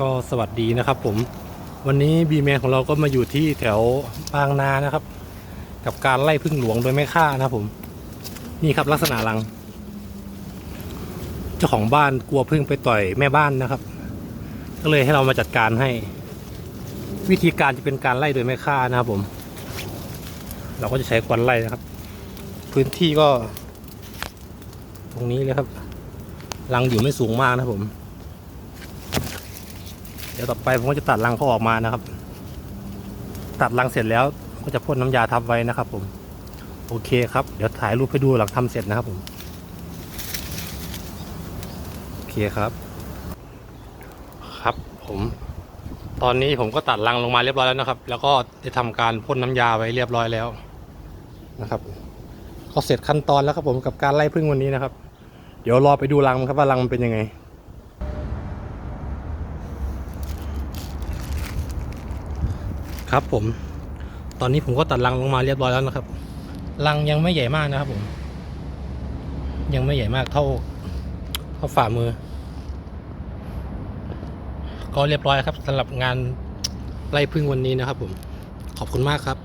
ก็สวัสดีนะครับผมวันนี้บีแมนของเราก็มาอยู่ที่แถวบางนานะครับ กับการไล่พึ่งหลวงโดยไม่ฆ่านะครับผม นี่ครับลักษณะรัง เจ้าของบ้านกลัวพึ่งไปต่อยแม่บ้านนะครับ ก็เลยให้เรามาจัดการให้ วิธีการจะเป็นการไล่โดยไม่ฆ่านะครับผม เราก็จะใช้ควันไล่นะครับ พื้นที่ก็ ตรงนี้เลยครับรังอยู่ไม่สูงมากนะครับผม ดี๋ยวต่อไปผมก็จะตัดรังเขาออกมานะครับ ตัดรังเสร็จแล้วก็จะพ่นน้ำยาทับไว้นะครับ ผม โอเคครับ เดี๋ยวถ่ายรูปให้ดูหลังทำเสร็จนะครับผม โอเคครับ ครับผม ตอนนี้ผมก็ตัดรังลงมาเรียบร้อยแล้วนะครับ แล้วก็จะทำการพ่นน้ำยาไว้เรียบร้อยแล้วนะครับ ก็เสร็จขั้นตอนแล้วครับผมกับการไล่พึ่งวันนี้นะครับ เดี๋ยวรอไปดูรังครับว่ารังมันเป็นยังไง ครับผม ตอนนี้ผมก็ตัดรังลงมาเรียบร้อยแล้วนะครับ รังยังไม่ใหญ่มากนะครับผม ยังไม่ใหญ่มากเท่าเท่าฝ่ามือ ก็เรียบร้อยครับสำหรับงานไล่พึ่งวันนี้นะครับผม ขอบคุณมากครับ